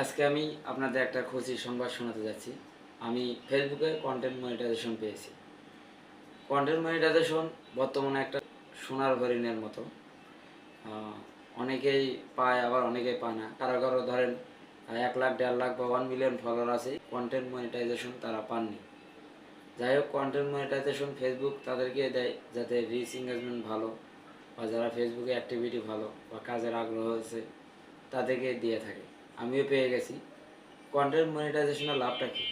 আজকে আমি আপনাদের একটা খুশির সংবাদ শোনাতে যাচ্ছি। আমি ফেসবুকে কন্টেন্ট মনিটাইজেশন পেয়েছি। কন্টেন্ট মনিটাইজেশন বর্তমানে একটা সোনার হরিণের মতো। অনেকেই পায়, আবার অনেকেই পায় না। কারও কারও ধরেন এক লাখ, দেড় লাখ বা ওয়ান মিলিয়ন ফলোয়ার আছে কন্টেন্ট মনিটাইজেশন তারা পাননি। যাই হোক কন্টেন্ট মনিটাইজেশন ফেসবুক তাদেরকে দেয় যাতে রিচ এঙ্গেজমেন্ট ভালো বা যারা ফেসবুকে অ্যাক্টিভিটি ভালো বা কাজের আগ্রহ আছে, তাদেরকে দিয়ে থাকে। আমিও পেয়ে গেছি। কন্টেন্ট মনিটাইজেশনের লাভটা কী?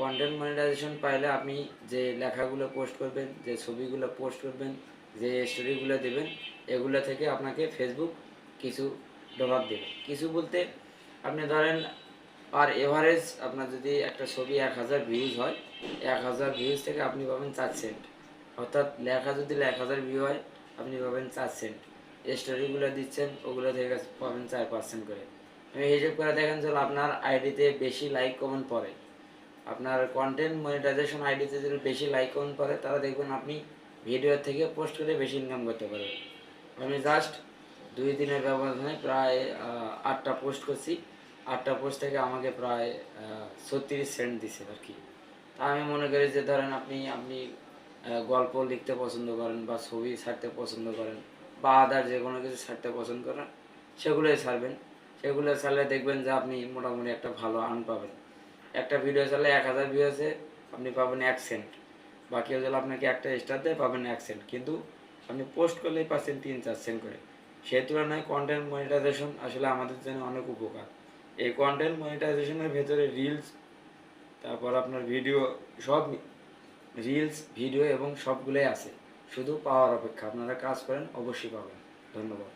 কন্টেন্ট মনিটাইজেশন পাইলে আপনি যে লেখাগুলো পোস্ট করবেন, যে ছবিগুলো পোস্ট করবেন, যে স্টোরিগুলো দেবেন, এগুলো থেকে আপনাকে ফেসবুক কিছু ডলার দেবে। কিছু বলতে, আপনি ধরেন আর এভারেজ আপনার যদি একটা ছবি এক হাজার ভিউজ হয়, এক হাজার ভিউজ থেকে আপনি পাবেন চার সেন্ট অর্থাৎ লেখা যদি এক হাজার ভিউ হয়, আপনি পাবেন চার সেন্ট স্টোরিগুলো দিচ্ছেন, ওগুলো থেকে পাবেন চার পার্সেন্ট করে। হিসেব করে দেখেন যে আপনার আইডিতে বেশি লাইক কমেন্ট পড়ে। আপনার কন্টেন্ট মনিটাইজেশন আইডিতে যদি বেশি লাইক কমেন্ট পড়ে তারা দেখবেন আপনি ভিডিও থেকে পোস্ট করে বেশি ইনকাম করতে পারবেন। আমি জাস্ট দুই দিনের ব্যবধানে প্রায় আটটা পোস্ট করছি। আটটা পোস্ট থেকে আমাকে প্রায় ছত্রিশ সেন্ট দিছে আর কি। তা আমি মনে করি যে ধরেন আপনি আপনি গল্প লিখতে পছন্দ করেন বা ছবি ছাড়তে পছন্দ করেন বা আদার যে কোনো কিছু ছাড়তে পছন্দ করেন, সেগুলোই ছাড়বেন। সেগুলো চালে দেখবেন যে আপনি মোটামুটি একটা ভালো আর্ন পাবেন। একটা ভিডিও চালে এক হাজার ভিউ আছে, আপনি পাবেন এক সেন্ট বা কেউ যদি আপনাকে একটা স্টার দেয় পাবেন এক সেন্ট কিন্তু আপনি পোস্ট করলেই পাচ্ছেন তিন, চার সেন্ট করে। সেই তুলনায় কন্টেন্ট মনিটাইজেশন আসলে আমাদের জন্য অনেক উপকার। এই কন্টেন্ট মনিটাইজেশনের ভেতরে রিলস তারপর আপনার ভিডিও সব রিলস ভিডিও এবং সবগুলোই আছে। শুধু পাওয়ার অপেক্ষা। আপনারা কাজ করেন, অবশ্যই পাবেন। ধন্যবাদ।